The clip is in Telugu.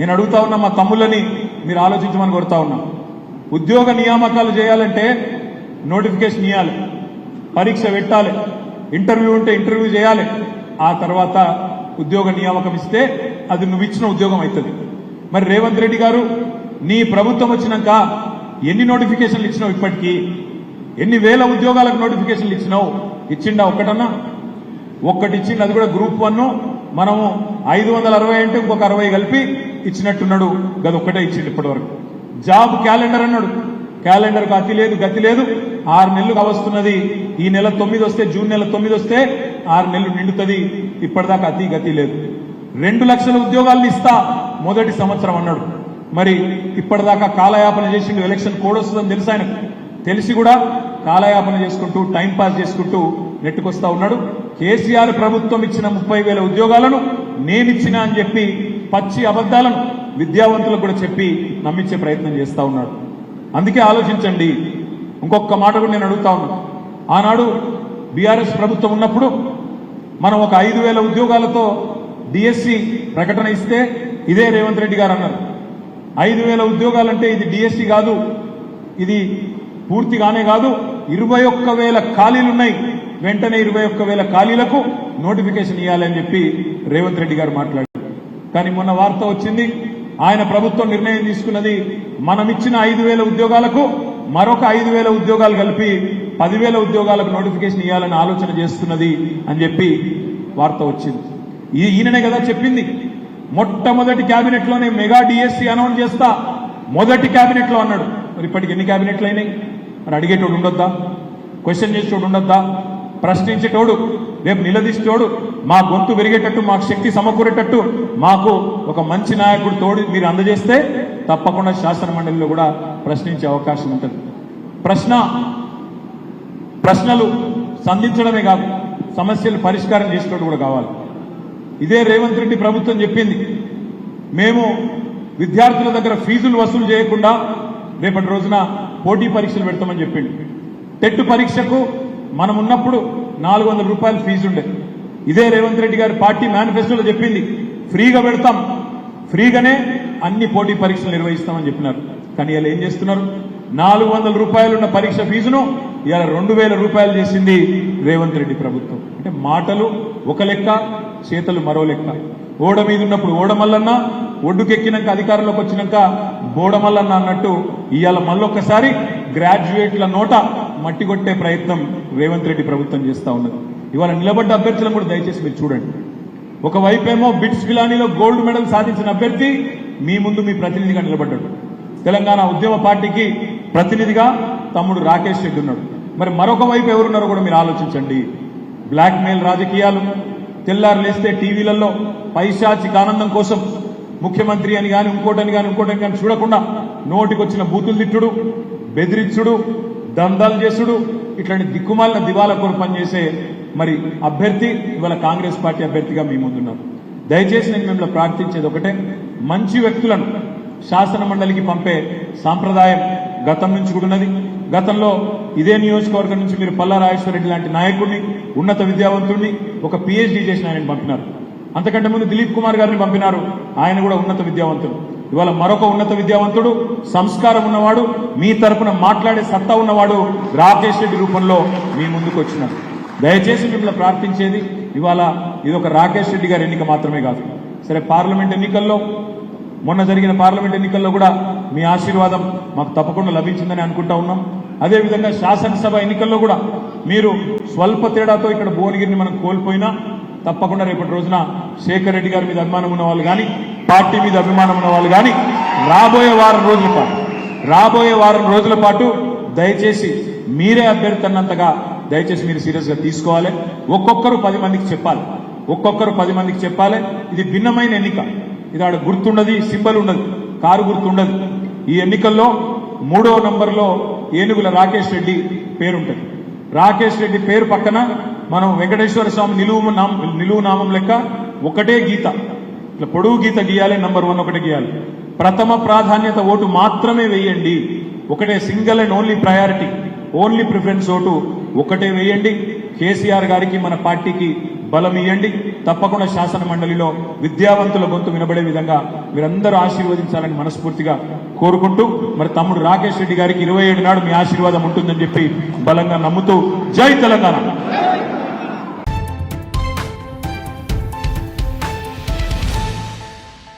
నేను అడుగుతా ఉన్నా మా తమ్ముళ్ళని మీరు ఆలోచించమని కొడతా ఉన్నా. ఉద్యోగ నియామకాలు చేయాలంటే నోటిఫికేషన్ ఇవ్వాలి పరీక్ష పెట్టాలి ఇంటర్వ్యూ ఉంటే ఇంటర్వ్యూ చేయాలి. ఆ తర్వాత ఉద్యోగ నియామకం ఇస్తే అది నువ్వు ఇచ్చిన ఉద్యోగం అవుతుంది. మరి రేవంత్ రెడ్డి గారు నీ ప్రభుత్వం వచ్చినాక ఎన్ని నోటిఫికేషన్లు ఇచ్చినావు ఇప్పటికీ? ఎన్ని వేల ఉద్యోగాలకు నోటిఫికేషన్లు ఇచ్చినావు? ఇచ్చిండా ఒక్కటన్నా? ఒక్కటి ఇచ్చింది అది కూడా గ్రూప్ వన్. మనము ఐదు వందల అరవై అంటే ఇంకొక అరవై కలిపి ఇచ్చినట్టున్నాడు. గది ఒక్కటే ఇచ్చిండు ఇప్పటివరకు. జాబ్ క్యాలెండర్ అన్నాడు. క్యాలెండర్ గతి లేదు గతి లేదు. ఆరు నెలలు కావస్తున్నది. ఈ నెల తొమ్మిది వస్తే జూన్ నెల తొమ్మిది వస్తే ఆరు నెలలు నిండుతుంది. ఇప్పటిదాకా అతి గతి లేదు. రెండు లక్షల ఉద్యోగాలను ఇస్తా మొదటి సంవత్సరం అన్నాడు. మరి ఇప్పటిదాకా కాలయాపన చేసిండు. ఎలక్షన్ కోడ్ వస్తుందని తెలుసు ఆయనకు. తెలిసి కూడా కాలయాపన చేసుకుంటూ టైం పాస్ చేసుకుంటూ నెట్టుకొస్తా ఉన్నాడు. కేసీఆర్ ప్రభుత్వం ఇచ్చిన ముప్పై వేల ఉద్యోగాలను నేనిచ్చినా అని చెప్పి పచ్చి అబద్ధాలను విద్యావంతులకు కూడా చెప్పి నమ్మించే ప్రయత్నం చేస్తా ఉన్నాడు అందుకే ఆలోచించండి. ఇంకొక మాట కూడా నేను అడుగుతా ఉన్నా. ఆనాడు బీఆర్ఎస్ ప్రభుత్వం ఉన్నప్పుడు మనం ఒక ఐదు వేల ఉద్యోగాలతో డిఎస్సి ప్రకటన ఇస్తే ఇదే రేవంత్ రెడ్డి గారు అన్నారు. ఐదు వేల ఉద్యోగాలంటే ఇది డిఎస్సి కాదు. ఇది పూర్తిగానే కాదు. ఇరవై ఒక్క వేల ఖాళీలు ఉన్నాయి. వెంటనే ఇరవై ఒక్క వేల ఖాళీలకు నోటిఫికేషన్ ఇవ్వాలని చెప్పి రేవంత్ రెడ్డి గారు మాట్లాడారు. కానీ మొన్న వార్త వచ్చింది ఆయన ప్రభుత్వం నిర్ణయం తీసుకున్నది మనం ఇచ్చిన ఐదు వేల ఉద్యోగాలకు మరొక ఐదు వేల ఉద్యోగాలు కలిపి పదివేల ఉద్యోగాలకు నోటిఫికేషన్ ఇవ్వాలని ఆలోచన చేస్తున్నది అని చెప్పి వార్త వచ్చింది. ఈయననే కదా చెప్పింది మొట్టమొదటి కేబినెట్లోనే మెగా డిఎస్సి అనౌన్స్ చేస్తా మొదటి కేబినెట్లో అన్నాడు. మరి ఇప్పటికి ఎన్ని కేబినెట్లు అయినాయి మరి అడిగేటోడు ఉండొద్దా? క్వశ్చన్ చేసేటోడు ఉండొద్దా? ప్రశ్నించేటోడు రేపు నిలదీసేటోడు మా గొంతు పెరిగేటట్టు మాకు శక్తి సమకూరేటట్టు మాకు ఒక మంచి నాయకుడు తోడు మీరు అందజేస్తే తప్పకుండా శాసన మండలిలో కూడా ప్రశ్నించే అవకాశం ఉంటుంది. ప్రశ్న ప్రశ్నలు సంధించడమే కాదు సమస్యలు పరిష్కారం చేసేటోడు కూడా కావాలి. ఇదే రేవంత్ రెడ్డి ప్రభుత్వం చెప్పింది మేము విద్యార్థుల దగ్గర ఫీజులు వసూలు చేయకుండా రేపటి రోజున పోటీ పరీక్షలు పెడతామని చెప్పిండు టెట్ పరీక్షకు మనం ఉన్నప్పుడు నాలుగు వందల రూపాయలు ఫీజు ఉండే ఇదే రేవంత్ రెడ్డి గారి పార్టీ మేనిఫెస్టోలో చెప్పింది. ఫ్రీగా పెడతాం. ఫ్రీగానే అన్ని పోటీ పరీక్షలు నిర్వహిస్తామని చెప్పినారు. కానీ ఇలా ఏం చేస్తున్నారు? నాలుగు వందల రూపాయలు ఉన్న పరీక్ష ఫీజును ఇలా రెండు వేల రూపాయలు చేసింది రేవంత్ రెడ్డి ప్రభుత్వం. అంటే మాటలు ఒక లెక్క చేతలు మరో లెక్క. ఓడ మీద ఉన్నప్పుడు ఓడమల్లన్న ఒడ్డుకెక్కినాక అధికారంలోకి వచ్చినాక బోడమల్లన్న అన్నట్టు ఇవాళ మళ్ళొక్కసారి గ్రాడ్యుయేట్ల నోట మట్టి కొట్టే ప్రయత్నం రేవంత్ రెడ్డి ప్రభుత్వం చేస్తా ఉన్నది. ఇవాళ నిలబడ్డ అభ్యర్థులను కూడా దయచేసి మీరు చూడండి. ఒకవైపేమో బిట్స్ పిలానీలో గోల్డ్ మెడల్ సాధించిన అభ్యర్థి మీ ముందు మీ ప్రతినిధిగా నిలబడ్డాడు. తెలంగాణ ఉద్యమ పార్టీకి ప్రతినిధిగా తమ్ముడు రాకేష్ రెడ్డి ఉన్నాడు. మరి మరొక వైపు ఎవరున్నారో కూడా మీరు ఆలోచించండి. బ్లాక్మెయిల్ రాజకీయాలు తెల్లారు లేస్తే టీవీలలో పైశాచిక ఆనందం కోసం ముఖ్యమంత్రి అని కానీ ఇంకోటని కానీ ఇంకోటని కానీ చూడకుండా నోటికొచ్చిన బూతులు తిట్టుడు బెదిరించుడు దందాలు చేసుడు. ఇట్లాంటి దిక్కుమాలిన దివాల కొరకు పనిచేసే మరి అభ్యర్థి ఇవాళ కాంగ్రెస్ పార్టీ అభ్యర్థిగా మీ ముందున్నారు. దయచేసి నేను మిమ్మల్ని ప్రార్థించేది ఒకటే. మంచి వ్యక్తులను శాసన మండలికి పంపే సాంప్రదాయం గతం నుంచి కూడా ఉన్నది. గతంలో ఇదే నియోజకవర్గం నుంచి మీరు పల్లా రాజేశ్వరరెడ్డి లాంటి నాయకుడిని ఉన్నత విద్యావంతుడిని ఒక పిహెచ్డి చేసిన ఆయనని పంపినారు. అంతకంటే ముందు దిలీప్ కుమార్ గారిని పంపినారు. ఆయన కూడా ఉన్నత విద్యావంతుడు. ఇవాళ మరొక ఉన్నత విద్యావంతుడు సంస్కారం ఉన్నవాడు మీ తరపున మాట్లాడే సత్తా ఉన్నవాడు రాకేష్ రెడ్డి రూపంలో మీ ముందుకు వచ్చినారు దయచేసి మిమ్మల్ని ప్రార్థించేది ఇవాళ ఇది ఒక రాకేష్ రెడ్డి గారి ఎన్నిక మాత్రమే కాదు. సరే పార్లమెంట్ ఎన్నికల్లో మొన్న జరిగిన పార్లమెంట్ ఎన్నికల్లో కూడా మీ ఆశీర్వాదం మాకు తప్పకుండా లభించిందని అనుకుంటా ఉన్నాం. అదేవిధంగా శాసనసభ ఎన్నికల్లో కూడా మీరు స్వల్ప తేడాతో ఇక్కడ భువనగిరిని మనం కోల్పోయినా తప్పకుండా రేపటి రోజున శేఖర్ రెడ్డి గారి మీద అభిమానం ఉన్న వాళ్ళు కానీ పార్టీ మీద అభిమానం ఉన్న వాళ్ళు కానీ రాబోయే వారం రోజుల పాటు రాబోయే వారం రోజుల పాటు దయచేసి మీరే అభ్యర్థి అన్నంతగా దయచేసి మీరు సీరియస్గా తీసుకోవాలి. ఒక్కొక్కరు పది మందికి చెప్పాలి. ఒక్కొక్కరు పది మందికి చెప్పాలి. ఇది భిన్నమైన ఎన్నిక. ఇది ఆడ గుర్తుండదు సింబల్ ఉండదు కారు గుర్తుండదు. ఈ ఎన్నికల్లో మూడో నంబర్లో ఏనుగుల రాకేష్ రెడ్డి పేరుంటది. రాకేష్ రెడ్డి పేరు పక్కన మనం వెంకటేశ్వర స్వామి నిలువు నామం నిలువు నామం లెక్క ఒకటే గీత. ఇట్లా పొడుగు గీత గీయాలి నంబర్ వన్ ఒకటి గీయాలి. ప్రథమ ప్రాధాన్యత ఓటు మాత్రమే వేయండి. ఒకటే single and only priority only preference vote ఒకటే వేయండి. కేసీఆర్ గారికి మన పార్టీకి బలం ఇవ్వండి తప్పకుండా శాసన మండలిలో విద్యావంతుల గొంతు వినబడే విధంగా మీరందరూ ఆశీర్వదించాలని మనస్ఫూర్తిగా కోరుకుంటూ మరి తమ్ముడు రాకేష్ రెడ్డి గారికి ఇరవై ఏడు నాడు మీ ఆశీర్వాదం ఉంటుందని చెప్పి బలంగా నమ్ముతూ జై తెలంగాణ.